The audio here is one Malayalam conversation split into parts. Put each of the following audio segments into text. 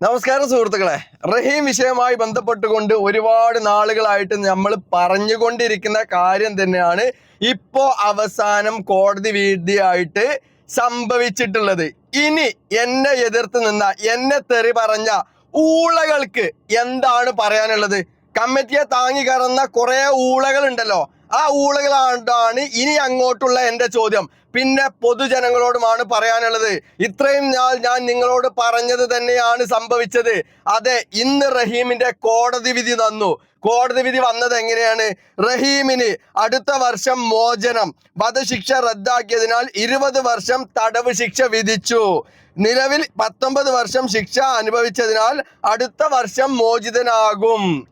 നമസ്കാരം സുഹൃത്തുക്കളെ. റഹീം വിഷയവുമായി ബന്ധപ്പെട്ടുകൊണ്ട് ഒരുപാട് നാളുകളായിട്ട് നമ്മൾ പറഞ്ഞുകൊണ്ടിരിക്കുന്ന കാര്യം തന്നെയാണ് ഇപ്പോ അവസാനം കോടതി വീതിയായിട്ട് സംഭവിച്ചിട്ടുള്ളത്. ഇനി എന്നെ എതിർത്ത് നിന്ന എന്നെ തെറി പറഞ്ഞ ഊളകൾക്ക് എന്താണ് പറയാനുള്ളത്? കമ്മിറ്റിയെ താങ്ങി കറന്ന കുറേ ഊളകൾ ഉണ്ടല്ലോ. ആ ഊളകളാണ് ഇനി അങ്ങോട്ടുള്ള എന്റെ ചോദ്യം. പിന്നെ പൊതുജനങ്ങളോടുമാണ് പറയാനുള്ളത്. ഇത്രയും നാൾ ഞാൻ നിങ്ങളോട് പറഞ്ഞത് തന്നെയാണ് സംഭവിച്ചത്. അതെ ഇന്ന് റഹീമിന്റെ കോടതി വിധി തന്നു കോടതി വിധി വന്നത് എങ്ങനെയാണ്? റഹീമിന് അടുത്ത വർഷം മോചനം. വധശിക്ഷ റദ്ദാക്കിയതിനാൽ ഇരുപത് വർഷം തടവ് ശിക്ഷ വിധിച്ചു. നിലവിൽ പത്തൊമ്പത് വർഷം ശിക്ഷ അനുഭവിച്ചതിനാൽ അടുത്ത വർഷം മോചിതനാകും.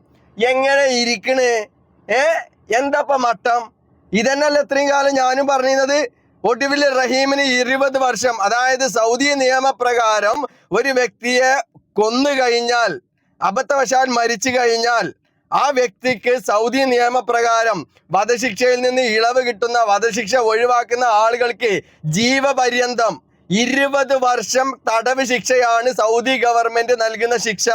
എങ്ങനെ ഇരിക്കണേ? ഏ? എന്താപ്പ മട്ടം? ഇതന്നെയല്ല ഇത്രയും കാലം ഞാനും പറഞ്ഞിരുന്നത് ഒടുവിൽ റഹീമിന് ഇരുപത് വർഷം അതായത് സൗദി നിയമപ്രകാരം ഒരു വ്യക്തിയെ കൊന്നു കഴിഞ്ഞാൽ അബദ്ധവശാൽ മരിച്ചു കഴിഞ്ഞാൽ ആ വ്യക്തിക്ക് സൗദി നിയമപ്രകാരം വധശിക്ഷയിൽ നിന്ന് ഇളവ് കിട്ടുന്ന വധശിക്ഷ ഒഴിവാക്കുന്ന ആളുകൾക്ക് ജീവപര്യന്തം ഇരുപത് വർഷം തടവ് ശിക്ഷയാണ് സൗദി ഗവൺമെന്റ് നൽകുന്ന ശിക്ഷ.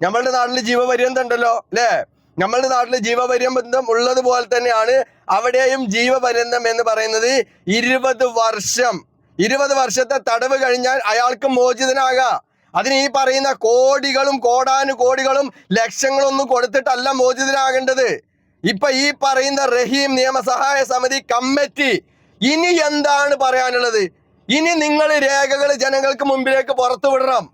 നമ്മളുടെ നാട്ടിൽ ജീവപര്യന്തം ഉണ്ടല്ലോ അല്ലേ? നമ്മളുടെ നാട്ടിൽ ജീവപര്യന്തം ഉള്ളതുപോലെ തന്നെയാണ് അവിടെയും ജീവപര്യന്തം എന്ന് പറയുന്നത് ഇരുപത് വർഷം. ഇരുപത് വർഷത്തെ തടവ് കഴിഞ്ഞാൽ അയാൾക്ക് മോചിതനാകാം. അതിന് ഈ പറയുന്ന കോടികളും കോടാനു കോടികളും ലക്ഷങ്ങളൊന്നും കൊടുത്തിട്ടല്ല മോചിതനാകേണ്ടത്. ഇപ്പൊ ഈ പറയുന്ന റഹീം നിയമസഹായ സമിതി കമ്മിറ്റി ഇനി എന്താണ് പറയാനുള്ളത്? ഇനി നിങ്ങൾ രേഖകൾ ജനങ്ങൾക്ക് മുമ്പിലേക്ക് പുറത്തുവിടണം.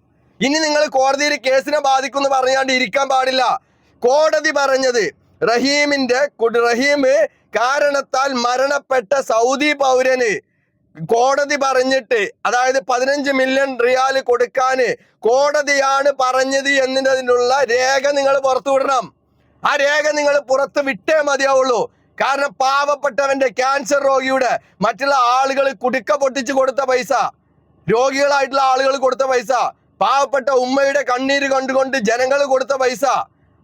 ഇനി നിങ്ങൾ കോടതിയിൽ കേസിനെ ബാധിക്കുമെന്ന് പറഞ്ഞാണ്ട് ഇരിക്കാൻ പാടില്ല. കോടതി പറഞ്ഞത് റഹീമിന്റെ റഹീം കാരണത്താൽ മരണപ്പെട്ട സൗദി പൗരന് കോടതി പറഞ്ഞിട്ട് അതായത് പതിനഞ്ച് മില്യൺ റിയാൽ കൊടുക്കാൻ കോടതിയാണ് പറഞ്ഞത് എന്നതിനുള്ള രേഖ നിങ്ങൾ പുറത്തു വിടണം. ആ രേഖ നിങ്ങൾ പുറത്ത് വിട്ടേ മതിയാവുള്ളൂ. കാരണം പാവപ്പെട്ടവന്റെ ക്യാൻസർ രോഗിയുടെ മറ്റുള്ള ആളുകൾ കുടുക്ക പൊട്ടിച്ച് കൊടുത്ത പൈസ രോഗികളായിട്ടുള്ള ആളുകൾ കൊടുത്ത പൈസ പാവപ്പെട്ട ഉമ്മയുടെ കണ്ണീര് കണ്ടുകൊണ്ട് ജനങ്ങൾ കൊടുത്ത പൈസ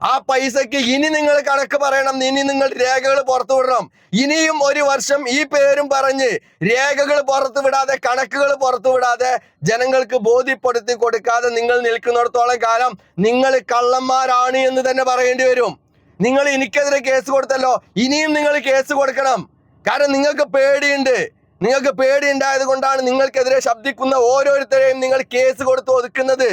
ആ പൈസക്ക് ഇനി നിങ്ങൾ കണക്ക് പറയണം. ഇനി നിങ്ങൾ രേഖകൾ പുറത്തു വിടണം. ഇനിയും ഒരു വർഷം ഈ പേരും പറഞ്ഞ് രേഖകൾ പുറത്തു വിടാതെ കണക്കുകൾ പുറത്തു വിടാതെ ജനങ്ങൾക്ക് ബോധ്യപ്പെടുത്തി കൊടുക്കാതെ നിങ്ങൾ നിൽക്കുന്നിടത്തോളം കാലം നിങ്ങൾ കള്ളന്മാരാണ് എന്ന് തന്നെ പറയേണ്ടി വരും. നിങ്ങൾ എനിക്കെതിരെ കേസ് കൊടുത്തല്ലോ. ഇനിയും നിങ്ങൾ കേസ് കൊടുക്കണം. കാരണം നിങ്ങൾക്ക് പേടിയുണ്ട്. നിങ്ങൾക്ക് പേടി ഉണ്ടായത് കൊണ്ടാണ് നിങ്ങൾക്കെതിരെ ശബ്ദിക്കുന്ന ഓരോരുത്തരെയും നിങ്ങൾ കേസ് കൊടുത്ത് ഒതുക്കുന്നത്.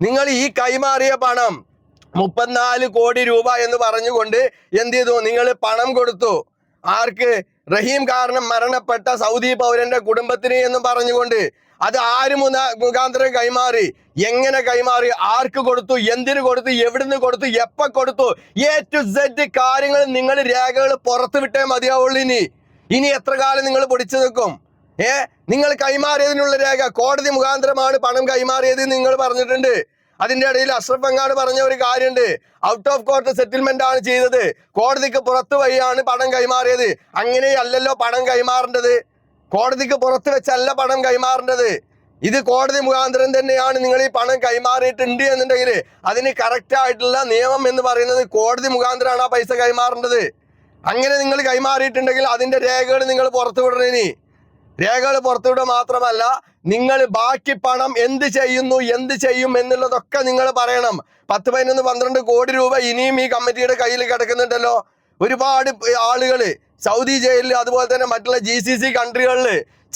നിങ്ങൾ ഈ കൈമാറിയ പണം മുപ്പത്തിനാല് കോടി രൂപ എന്ന് പറഞ്ഞുകൊണ്ട് എന്ത് ചെയ്തു? നിങ്ങൾ പണം കൊടുത്തു. ആർക്ക്? റഹീം കാരണം മരണപ്പെട്ട സൗദി പൗരന്റെ കുടുംബത്തിന് എന്ന് പറഞ്ഞുകൊണ്ട്. അത് ആര് മുഖാന്തരം കൈമാറി? എങ്ങനെ കൈമാറി? ആർക്ക് കൊടുത്തു? എന്തിനു കൊടുത്തു? എവിടുന്ന് കൊടുത്തു? എപ്പ കൊടുത്തു? എ ടു സെഡ് കാര്യങ്ങൾ നിങ്ങൾ രേഖകൾ പുറത്തു വിട്ടേ മതിയാവുള്ളൂ ഇനി. ഇനി എത്ര കാലം നിങ്ങൾ പൊടിച്ചു നിൽക്കും? ഏ? നിങ്ങൾ കൈമാറിയതിനുള്ള രേഖ കോടതി മുഖാന്തരമാണ് പണം കൈമാറിയത് നിങ്ങൾ പറഞ്ഞിട്ടുണ്ട്. അതിന്റെ ഇടയിൽ അഷ്റഫ് ബംഗാട് പറഞ്ഞ ഒരു കാര്യമുണ്ട്. ഔട്ട് ഓഫ് കോർട്ട് സെറ്റിൽമെന്റ് ആണ് ചെയ്തത്. കോടതിക്ക് പുറത്തു വഴിയാണ് പണം കൈമാറിയത്. അങ്ങനെയല്ലല്ലോ പണം കൈമാറേണ്ടത്. കോടതിക്ക് പുറത്ത് വെച്ചല്ല പണം കൈമാറേണ്ടത്. ഇത് കോടതി മുഖാന്തരം തന്നെയാണ് നിങ്ങൾ ഈ പണം കൈമാറിയിട്ടുണ്ട് എന്നുണ്ടെങ്കിൽ അതിന് കറക്റ്റ് ആയിട്ടുള്ള നിയമം എന്ന് പറയുന്നത് കോടതി മുഖാന്തരമാണ് ആ പൈസ കൈമാറേണ്ടത്. അങ്ങനെ നിങ്ങൾ കൈമാറിയിട്ടുണ്ടെങ്കിൽ അതിന്റെ രേഖകൾ നിങ്ങൾ പുറത്തു വിടണം ഇനി രേഖകൾ പുറത്തുവിടുക മാത്രമല്ല നിങ്ങൾ ബാക്കി പണം എന്ത് ചെയ്യുന്നു എന്ത് ചെയ്യും എന്നുള്ളതൊക്കെ നിങ്ങൾ പറയണം. പത്ത് പതിനൊന്ന് പന്ത്രണ്ട് കോടി രൂപ ഇനിയും ഈ കമ്മിറ്റിയുടെ കയ്യിൽ കിടക്കുന്നുണ്ടല്ലോ. ഒരുപാട് ആളുകൾ സൗദി ജയിലിൽ അതുപോലെ തന്നെ മറ്റുള്ള ജി സി സി കൺട്രികളിൽ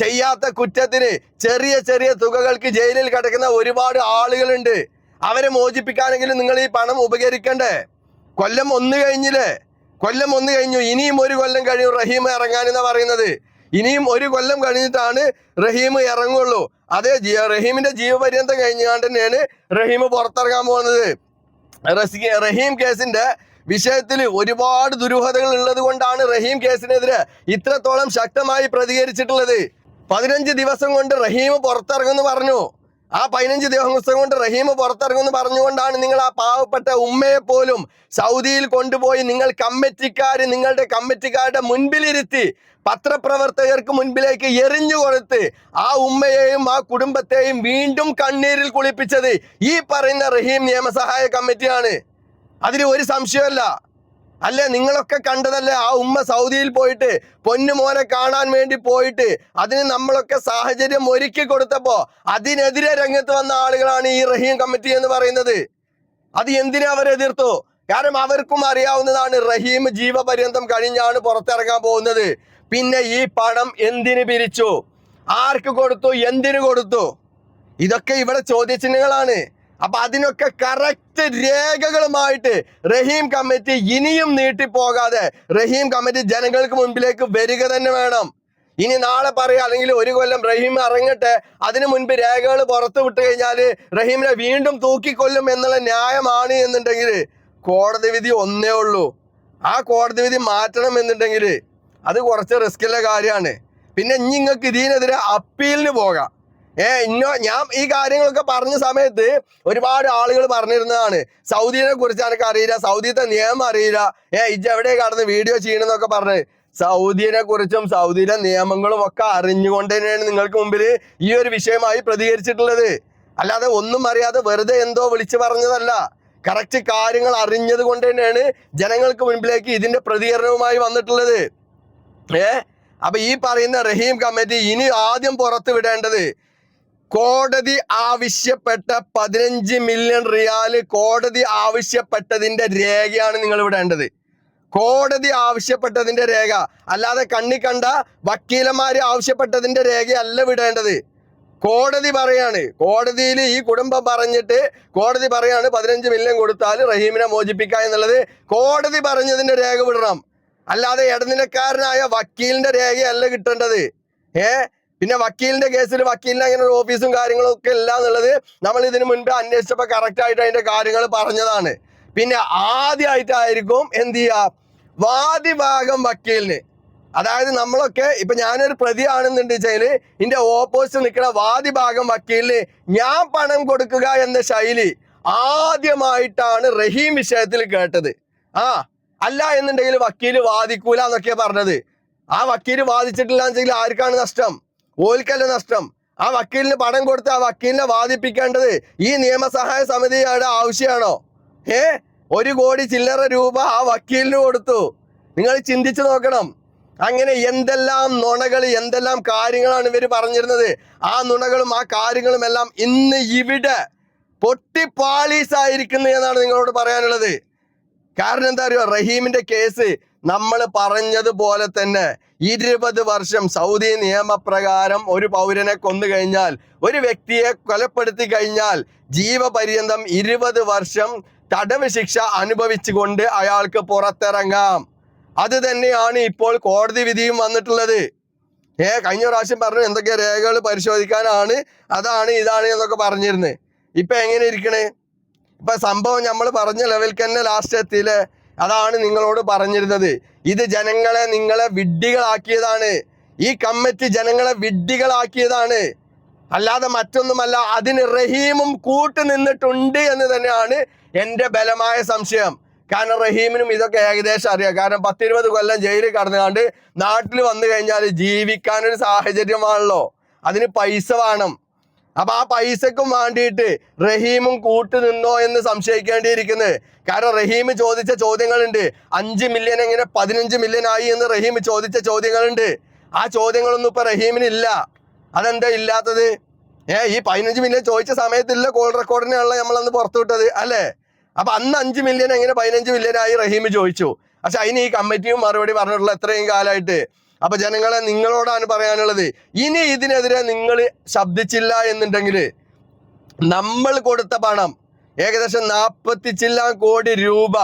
ചെയ്യാത്ത കുറ്റത്തിന് ചെറിയ ചെറിയ തുകകൾക്ക് ജയിലിൽ കിടക്കുന്ന ഒരുപാട് ആളുകളുണ്ട്. അവരെ മോചിപ്പിക്കാനെങ്കിലും നിങ്ങൾ ഈ പണം ഉപകരിക്കണ്ടേ? കൊല്ലം ഒന്ന് കഴിഞ്ഞില്ലേ? കൊല്ലം ഒന്ന് കഴിഞ്ഞു. ഇനിയും ഒരു കൊല്ലം കഴിയും റഹീം ഇറങ്ങാനെന്നാ പറയുന്നത്. ഇനിയും ഒരു കൊല്ലം കഴിഞ്ഞിട്ടാണ് റഹീം ഇറങ്ങുള്ളൂ. അതേ റഹീമിന്റെ ജീവപര്യന്തം കഴിഞ്ഞാണ്ട് തന്നെയാണ് റഹീം പുറത്തിറങ്ങാൻ പോകുന്നത്. റഹീം കേസിന്റെ വിഷയത്തിൽ ഒരുപാട് ദുരൂഹതകൾ ഉള്ളത് കൊണ്ടാണ് റഹീം കേസിനെതിരെ ഇത്രത്തോളം ശക്തമായി പ്രതികരിച്ചിട്ടുള്ളത്. പതിനഞ്ച് ദിവസം കൊണ്ട് റഹീം പുറത്തിറങ്ങുമെന്ന് പറഞ്ഞു. ആ പതിനഞ്ച് ദിവസം കൊണ്ട് റഹീം പുറത്തിറങ്ങുമെന്ന് പറഞ്ഞുകൊണ്ടാണ് നിങ്ങൾ ആ പാവപ്പെട്ട ഉമ്മയെ പോലും സൗദിയിൽ കൊണ്ടുപോയി നിങ്ങൾ കമ്മിറ്റിക്കാർ നിങ്ങളുടെ കമ്മിറ്റിക്കാരുടെ മുൻപിലിരുത്തി പത്രപ്രവർത്തകർക്ക് മുൻപിലേക്ക് എറിഞ്ഞു കൊടുത്ത് ആ ഉമ്മയെയും ആ കുടുംബത്തെയും വീണ്ടും കണ്ണീരിൽ കുളിപ്പിച്ചത് ഈ പറയുന്ന റഹീം നിയമസഹായ കമ്മിറ്റിയാണ്. അതിന് ഒരു സംശയമല്ല അല്ലേ? നിങ്ങളൊക്കെ കണ്ടതല്ലേ ആ ഉമ്മ സൗദിയിൽ പോയിട്ട് പൊന്നുമോനെ കാണാൻ വേണ്ടി പോയിട്ട് അതിന് നമ്മളൊക്കെ സാഹചര്യം ഒരുക്കി കൊടുത്തപ്പോ അതിനെതിരെ രംഗത്ത് വന്ന ആളുകളാണ് ഈ റഹീം കമ്മിറ്റി എന്ന് പറയുന്നത്. അത് എന്തിനെ അവരെതിർത്തു കാരണം അവർക്കും അറിയാവുന്നതാണ് റഹീം ജീവപര്യന്തം കഴിഞ്ഞാണ് പുറത്തിറങ്ങാൻ പോകുന്നത്. പിന്നെ ഈ പണം എന്തിന് പിരിച്ചു? ആർക്ക് കൊടുത്തു? എന്തിനു കൊടുത്തു? ഇതൊക്കെ ഇവിടെ ചോദ്യചിഹ്നങ്ങളാണ്. അപ്പൊ അതിനൊക്കെ കറക്റ്റ് രേഖകളുമായിട്ട് റഹീം കമ്മിറ്റി ഇനിയും നീട്ടിപ്പോകാതെ റഹീം കമ്മിറ്റി ജനങ്ങൾക്ക് മുൻപിലേക്ക് വരിക തന്നെ വേണം. ഇനി നാളെ പറയുക അല്ലെങ്കിൽ ഒരു കൊല്ലം റഹീം ഇറങ്ങട്ടെ അതിനു മുൻപ് രേഖകൾ പുറത്തു വിട്ട് കഴിഞ്ഞാൽ റഹീമിനെ വീണ്ടും തൂക്കിക്കൊല്ലും എന്നുള്ള ന്യായമാണ് എന്നുണ്ടെങ്കിൽ കോടതി വിധി ഒന്നേ ഉള്ളൂ. ആ കോടതി വിധി മാറ്റണം എന്നുണ്ടെങ്കിൽ അത് കുറച്ച് റിസ്ക്കുള്ള കാര്യമാണ്. പിന്നെ ഇനി നിങ്ങൾക്ക് ഇതിനെതിരെ അപ്പീലിന് പോകാം. ഏ ഇന്നോ ഞാൻ ഈ കാര്യങ്ങളൊക്കെ പറഞ്ഞ സമയത്ത് ഒരുപാട് ആളുകൾ പറഞ്ഞിരുന്നതാണ്. സൗദിനെ കുറിച്ച് എനിക്ക് അറിയില്ല സൗദിത്തെ നിയമം അറിയില്ല. ഏ ഇജ് എവിടെ കടന്ന് വീഡിയോ ചെയ്യണമെന്നൊക്കെ പറഞ്ഞ്. സൗദിനെ കുറിച്ചും സൗദിയിലെ നിയമങ്ങളും ഒക്കെ അറിഞ്ഞുകൊണ്ട് തന്നെയാണ് നിങ്ങൾക്ക് മുമ്പിൽ ഈ ഒരു വിഷയമായി പ്രതികരിച്ചിട്ടുള്ളത്. അല്ലാതെ ഒന്നും അറിയാതെ വെറുതെ എന്തോ വിളിച്ചു പറഞ്ഞതല്ല. കറക്റ്റ് കാര്യങ്ങൾ അറിഞ്ഞത് കൊണ്ട് തന്നെയാണ് ജനങ്ങൾക്ക് മുൻപിലേക്ക് ഇതിന്റെ പ്രതികരണവുമായി വന്നിട്ടുള്ളത്. ഏ അപ്പൊ ഈ പറയുന്ന റഹീം കമ്മിറ്റി ഇനി ആദ്യം പുറത്തു വിടേണ്ടത് കോടതി ആവശ്യപ്പെട്ട പതിനഞ്ച് മില്യൺ റിയാൽ കോടതി ആവശ്യപ്പെട്ടതിന്റെ രേഖയാണ് നിങ്ങൾ വിടേണ്ടത് കോടതി ആവശ്യപ്പെട്ടതിന്റെ രേഖ. അല്ലാതെ കണ്ണി കണ്ട വക്കീലന്മാര് ആവശ്യപ്പെട്ടതിന്റെ രേഖയല്ല വിടേണ്ടത് കോടതി പറയാണ്. കോടതിയിൽ ഈ കുടുംബം പറഞ്ഞിട്ട് കോടതി പറയാണ് പതിനഞ്ച് മില്യൺ കൊടുത്താൽ റഹീമിനെ മോചിപ്പിക്കുക എന്നുള്ളത്. കോടതി പറഞ്ഞതിന്റെ രേഖ വിടണം. അല്ലാതെ ഇടനിലക്കാരനായ വക്കീലിന്റെ രേഖയല്ല കിട്ടേണ്ടത്. ഏ? പിന്നെ വക്കീലിന്റെ കേസിൽ വക്കീലിന് അങ്ങനെ ഒരു ഓഫീസും കാര്യങ്ങളും ഒക്കെ ഇല്ല എന്നുള്ളത് നമ്മൾ ഇതിന് മുൻപ് അന്വേഷിച്ചപ്പോൾ കറക്റ്റ് ആയിട്ട് അതിന്റെ കാര്യങ്ങൾ പറഞ്ഞതാണ്. പിന്നെ ആദ്യമായിട്ടായിരിക്കും എന്ത് ചെയ്യുക വാദിഭാഗം വക്കീലിന്. അതായത് നമ്മളൊക്കെ ഇപ്പൊ ഞാനൊരു പ്രതിയാണെന്നുണ്ട് വെച്ചാൽ ഇന്റെ ഓപ്പോസിറ്റ് നിൽക്കുന്ന വാദിഭാഗം വക്കീലിന് ഞാൻ പണം കൊടുക്കുക എന്ന ശൈലി ആദ്യമായിട്ടാണ് റഹീം വിഷയത്തിൽ കേട്ടത്. ആ അല്ല എന്നുണ്ടെങ്കിൽ വക്കീൽ വാദിക്കൂല എന്നൊക്കെയാ പറഞ്ഞത്. ആ വക്കീൽ വാദിച്ചിട്ടില്ല എന്നുവെച്ചെങ്കിൽ ആർക്കാണ് നഷ്ടം? ഓൽക്കല്ല നഷ്ടം. ആ വക്കീലിന് പണം കൊടുത്ത് ആ വക്കീലിനെ വാദിപ്പിക്കേണ്ടത് ഈ നിയമസഹായ സമിതിയുടെ ആവശ്യമാണോ? ഏ ഒരു കോടി ചില്ലറ രൂപ ആ വക്കീലിന് കൊടുത്തു. നിങ്ങൾ ചിന്തിച്ചു നോക്കണം. അങ്ങനെ എന്തെല്ലാം നുണകൾ എന്തെല്ലാം കാര്യങ്ങളാണ് ഇവർ പറഞ്ഞിരുന്നത്? ആ നുണകളും ആ കാര്യങ്ങളും എല്ലാം ഇന്ന് ഇവിടെ പൊട്ടിപ്പാളീസായിരിക്കുന്നു എന്നാണ് നിങ്ങളോട് പറയാനുള്ളത്. കാരണം എന്താ അറിയോ? റഹീമിന്റെ കേസ് നമ്മൾ പറഞ്ഞതുപോലെ തന്നെ ഇരുപത് വർഷം സൗദി നിയമപ്രകാരം ഒരു പൗരനെ കൊന്നു കഴിഞ്ഞാൽ ഒരു വ്യക്തിയെ കൊലപ്പെടുത്തി കഴിഞ്ഞാൽ ജീവപര്യന്തം ഇരുപത് വർഷം തടവ് ശിക്ഷ അനുഭവിച്ചുകൊണ്ട് അയാൾക്ക് പുറത്തിറങ്ങാം. അത് തന്നെയാണ് ഇപ്പോൾ കോടതി വിധിയും വന്നിട്ടുള്ളത്. ഏ കഴിഞ്ഞ പ്രാവശ്യം പറഞ്ഞു എന്തൊക്കെ രേഖകൾ പരിശോധിക്കാനാണ് അതാണ് ഇതാണ് എന്നൊക്കെ പറഞ്ഞിരുന്നത് ഇപ്പൊ എങ്ങനെ ഇരിക്കണേ? ഇപ്പൊ സംഭവം നമ്മൾ പറഞ്ഞ ലെവലിൽ തന്നെ ലാസ്റ്റ് എത്തിയില്ലേ? അതാണ് നിങ്ങളോട് പറഞ്ഞിരുന്നത്. ഇത് ജനങ്ങളെ നിങ്ങളെ വിഡ്ഢികളാക്കിയതാണ്. ഈ കമ്മിറ്റി ജനങ്ങളെ വിഡ്ഢികളാക്കിയതാണ്. അല്ലാതെ മറ്റൊന്നുമല്ല അതിന് റഹീമും കൂട്ടു നിന്നിട്ടുണ്ട് എന്ന് തന്നെയാണ് എന്റെ ബലമായ സംശയം. കാരണം റഹീമിനും ഇതൊക്കെ ഏകദേശം അറിയാം. കാരണം പത്തിരുപത് കൊല്ലം ജയിലിൽ കടന്നുകൊണ്ട് നാട്ടിൽ വന്നു കഴിഞ്ഞാൽ ജീവിക്കാനൊരു സാഹചര്യമാണല്ലോ. അതിന് പൈസ വേണം. അപ്പൊ ആ പൈസക്കും വേണ്ടിയിട്ട് റഹീമും കൂട്ടു നിന്നോ എന്ന് സംശയിക്കേണ്ടിയിരിക്കുന്നത് കാരണം റഹീം ചോദിച്ച ചോദ്യങ്ങളുണ്ട്. അഞ്ച് മില്യൺ എങ്ങനെ പതിനഞ്ച് മില്യൺ ആയി എന്ന് റഹീം ചോദിച്ച ചോദ്യങ്ങളുണ്ട്. ആ ചോദ്യങ്ങളൊന്നും ഇപ്പൊ റഹീമിനില്ല അതെന്താ ഇല്ലാത്തത്? ഏ ഈ പതിനഞ്ച് മില്യൺ ചോദിച്ച സമയത്തില്ല കോൾ റെക്കോർഡിനുള്ള നമ്മളന്ന് പുറത്തു വിട്ടത് അല്ലേ? അപ്പൊ അന്ന് അഞ്ച് മില്യൺ എങ്ങനെ പതിനഞ്ച് മില്യൺ ആയി റഹീം ചോദിച്ചു. പക്ഷെ അതിന് ഈ കമ്മിറ്റിയും മറുപടി പറഞ്ഞിട്ടുള്ള എത്രയും കാലമായിട്ട് അപ്പൊ ജനങ്ങളെ നിങ്ങളോടാണ് പറയാനുള്ളത്. ഇനി ഇതിനെതിരെ നിങ്ങൾ ശബ്ദിച്ചില്ല എന്നുണ്ടെങ്കിൽ നമ്മൾ കൊടുത്ത പണം ഏകദേശം നാൽപ്പത്തി ചില്ലാം കോടി രൂപ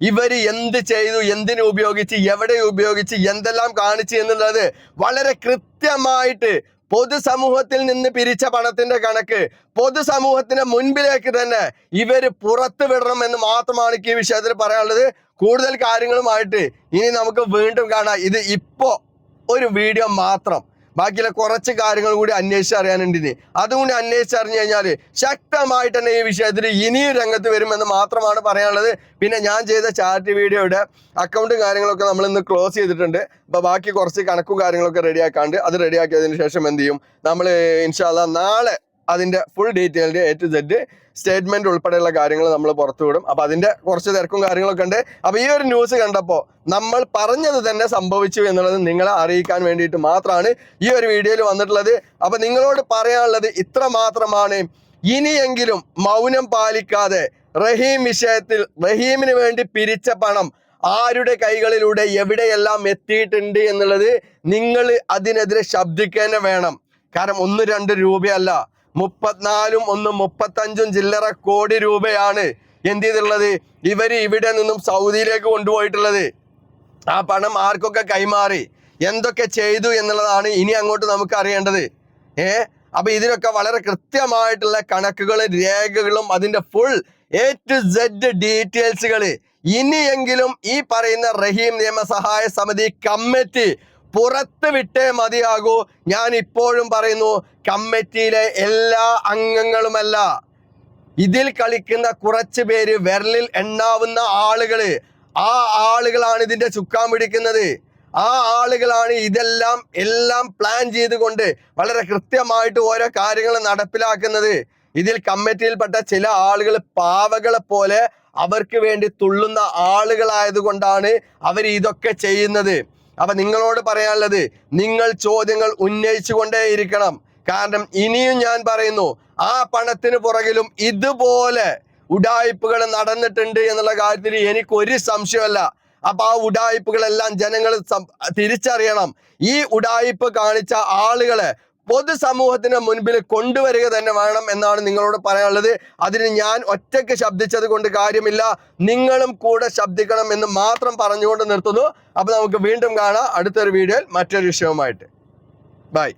ഇവർ എന്ത് ചെയ്തു എന്തിനു ഉപയോഗിച്ച് എവിടെ ഉപയോഗിച്ച് എന്തെല്ലാം കാണിച്ചു എന്നുള്ളത് വളരെ കൃത്യമായിട്ട് പൊതുസമൂഹത്തിൽ നിന്ന് പിരിച്ച പണത്തിന്റെ കണക്ക് പൊതുസമൂഹത്തിന്റെ മുൻപിലേക്ക് തന്നെ ഇവർ പുറത്തു വിടണം എന്ന് മാത്രമാണ് ഈ വിഷയത്തിൽ പറയാനുള്ളത്. കൂടുതൽ കാര്യങ്ങളുമായിട്ട് ഇനി നമുക്ക് വീണ്ടും കാണാം. ഇത് ഇപ്പോ ഒരു വീഡിയോ മാത്രം. ബാക്കിയുള്ള കുറച്ച് കാര്യങ്ങൾ കൂടി അന്വേഷിച്ച് അറിയാനുണ്ട് ഇനി അതുകൊണ്ട് കൂടി അന്വേഷിച്ചറിഞ്ഞു കഴിഞ്ഞാൽ ശക്തമായിട്ട് തന്നെ ഈ വിഷയത്തിൽ ഇനിയും രംഗത്ത് വരുമെന്ന് മാത്രമാണ് പറയാനുള്ളത്. പിന്നെ ഞാൻ ചെയ്ത ചാറ്റ് വീഡിയോയുടെ അക്കൗണ്ടും കാര്യങ്ങളൊക്കെ നമ്മൾ ഇന്ന് ക്ലോസ് ചെയ്തിട്ടുണ്ട്. അപ്പോൾ ബാക്കി കുറച്ച് കണക്കും കാര്യങ്ങളൊക്കെ റെഡിയാക്കാണ്ട് അത് റെഡിയാക്കിയതിന് ശേഷം എന്ത് ചെയ്യും? നമ്മൾ ഇൻഷാല്ല നാളെ അതിന്റെ full detailed A to Z statement ഉൾപ്പെടെയുള്ള കാര്യങ്ങൾ നമ്മൾ പുറത്തു വിടും. അപ്പൊ അതിന്റെ കുറച്ച് തിരക്കും കാര്യങ്ങളൊക്കെ ഉണ്ട്. അപ്പോൾ ഈ ഒരു ന്യൂസ് കണ്ടപ്പോൾ നമ്മൾ പറഞ്ഞത് തന്നെ സംഭവിച്ചു എന്നുള്ളത് നിങ്ങളെ അറിയിക്കാൻ വേണ്ടിയിട്ട് മാത്രമാണ് ഈ ഒരു വീഡിയോയിൽ വന്നിട്ടുള്ളത്. അപ്പോൾ നിങ്ങളോട് പറയാനുള്ളത് ഇത്ര മാത്രമാണ്. ഇനിയെങ്കിലും മൗനം പാലിക്കാതെ റഹീം വിഷയത്തിൽ റഹീമിന് വേണ്ടി പിരിച്ച പണം ആരുടെ കൈകളിലൂടെ എവിടെയെല്ലാം എത്തിയിട്ടുണ്ട് എന്നുള്ളത് നിങ്ങൾ അതിനെതിരെ ശബ്ദിക്കുക വേണം. കാരണം ഒന്ന് രണ്ട് രൂപയല്ല. മുപ്പത്തിനാലും ഒന്ന് മുപ്പത്തഞ്ചും ചില്ലറ കോടി രൂപയാണ് എന്ത് ചെയ്തിട്ടുള്ളത്? ഇവർ ഇവിടെ നിന്നും സൗദിയിലേക്ക് കൊണ്ടുപോയിട്ടുള്ളത്. ആ പണം ആർക്കൊക്കെ കൈമാറി? എന്തൊക്കെ ചെയ്തു എന്നുള്ളതാണ് ഇനി അങ്ങോട്ട് നമുക്ക് അറിയേണ്ടത്. ഏ? അപ്പൊ ഇതിനൊക്കെ വളരെ കൃത്യമായിട്ടുള്ള കണക്കുകളും രേഖകളും അതിന്റെ ഫുൾ എ ടു സെഡ് ഡീറ്റെയിൽസുകൾ ഇനിയെങ്കിലും ഈ പറയുന്ന റഹീം നിയമസഹായ സമിതി കമ്മിറ്റി പുറത്ത് വിട്ടേ മതിയാകൂ. ഞാൻ ഇപ്പോഴും പറയുന്നു കമ്മിറ്റിയിലെ എല്ലാ അംഗങ്ങളുമല്ല ഇതിൽ കളിക്കുന്ന കുറച്ച് പേര് വിരലിൽ എണ്ണാവുന്ന ആളുകൾ ആ ആളുകളാണ് ഇതിന്റെ ചുക്കാൻ പിടിക്കുന്നത്. ആ ആളുകളാണ് ഇതെല്ലാം എല്ലാം പ്ലാൻ ചെയ്തുകൊണ്ട് വളരെ കൃത്യമായിട്ട് ഓരോ കാര്യങ്ങൾ നടപ്പിലാക്കുന്നത്. ഇതിൽ കമ്മിറ്റിയിൽപ്പെട്ട ചില ആളുകൾ പാവകളെ പോലെ അവർക്ക് വേണ്ടി തുള്ളുന്ന ആളുകളായതുകൊണ്ടാണ് അവർ ഇതൊക്കെ ചെയ്യുന്നത്. അപ്പൊ നിങ്ങളോട് പറയാനുള്ളത് നിങ്ങൾ ചോദ്യങ്ങൾ ഉന്നയിച്ചുകൊണ്ടേയിരിക്കണം. കാരണം ഇനിയും ഞാൻ പറയുന്നു ആ പണത്തിന് പുറകിലും ഇതുപോലെ ഉഡായിപ്പുകൾ നടന്നിട്ടുണ്ട് എന്നുള്ള കാര്യത്തിൽ എനിക്കൊരു സംശയമല്ല. അപ്പൊ ആ ഉഡായിപ്പുകളെല്ലാം ജനങ്ങൾ തിരിച്ചറിയണം. ഈ ഉഡായിപ്പ് കാണിച്ച ആളുകളെ പൊതുസമൂഹത്തിന് മുൻപിൽ കൊണ്ടുവരിക തന്നെ വേണം എന്നാണ് നിങ്ങളോട് പറയാനുള്ളത്. അതിന് ഞാൻ ഒറ്റയ്ക്ക് ശബ്ദിച്ചത് കൊണ്ട് കാര്യമില്ല. നിങ്ങളും കൂടെ ശബ്ദിക്കണം എന്ന് മാത്രം പറഞ്ഞുകൊണ്ട് നിർത്തുന്നു. അപ്പൊ നമുക്ക് വീണ്ടും കാണാം. അടുത്തൊരു വീഡിയോയിൽ മറ്റൊരു വിഷയവുമായിട്ട്. ബൈ